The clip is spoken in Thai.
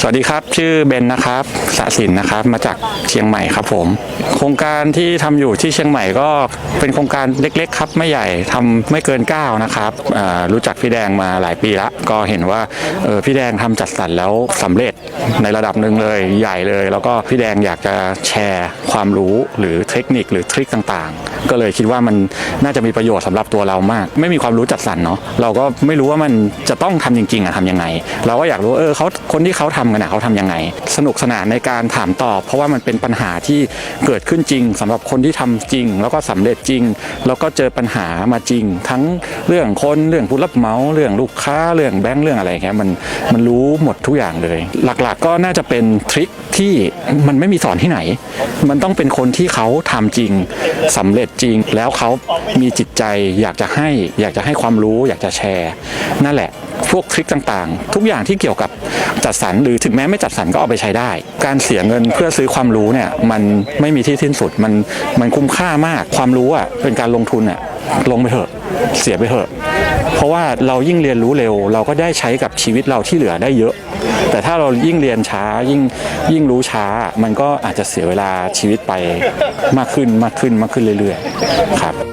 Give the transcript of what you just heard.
สวัสดีครับ ชื่อเบนนะครับสะสินนะครับ มาจากเชียงใหม่ครับผม โครงการที่ทำอยู่ที่เชียงใหม่ก็เป็นโครงการเล็ก ๆ ครับไม่ใหญ่ทำไม่เกิน 9 นะครับรู้จักพี่แดงมาหลายปีละก็เห็นว่าพี่แดงทำจัดสรรแล้วสำเร็จในระดับหนึ่งเลยใหญ่เลย แล้วก็พี่แดงอยากจะแชร์ความรู้หรือเทคนิคหรือทริคต่างๆ ก็เลยคิดว่ามันน่าจะมีประโยชน์สำหรับตัวเรามาก ไม่มีความรู้จัดสรรเนาะเราก็ไม่รู้ว่ามันจะต้องทำจริงๆอะทำยังไง เราก็อยากรู้เออเขาคนที่เขาทำกันอะเขาทำยังไง สนุกสนานในการถามตอบ เพราะว่ามันเป็นปัญหาที่เกิดขึ้นจริงสำหรับคนที่ทำจริง แล้วก็สำเร็จจริง แล้วก็เจอปัญหามาจริง ทั้งเรื่องคนเรื่องผู้รับเหมาเรื่องลูกค้าเรื่องแบงค์เรื่องอะไรอย่างเงี้ยมันมันรู้หมดทุกอย่างเลย หลักๆก็น่าจะเป็นทริคที่มันไม่มีสอนที่ไหน มันต้องเป็นคนที่เขาทำจริงสำเร็จจริง แล้วเขามีจิตใจอยากจะให้อยากจะให้ความรู้ อยากจะแชร์ นั่นแหละ พวกทริคต่างๆ ทุกอย่างที่เกี่ยวกับจัดสรรหรือถึงแม้ไม่จัดสรรก็เอาไปใช้ได้ การเสียเงินเพื่อซื้อความรู้เนี่ยมันไม่มีที่สิ้นสุดมันมันคุ้มค่ามากความรู้อะเป็นการลงทุนอะลงไปเถอะเสียไปเถอะ เพราะว่าเรายิ่งเรียนรู้เร็ว เราก็ได้ใช้กับชีวิตเราที่เหลือได้เยอะ แต่ถ้าเรายิ่งเรียนช้ายิ่งยิ่งรู้ช้า มันก็อาจจะเสียเวลาชีวิตไปมากขึ้นมากขึ้นมากขึ้นเรื่อยๆครับ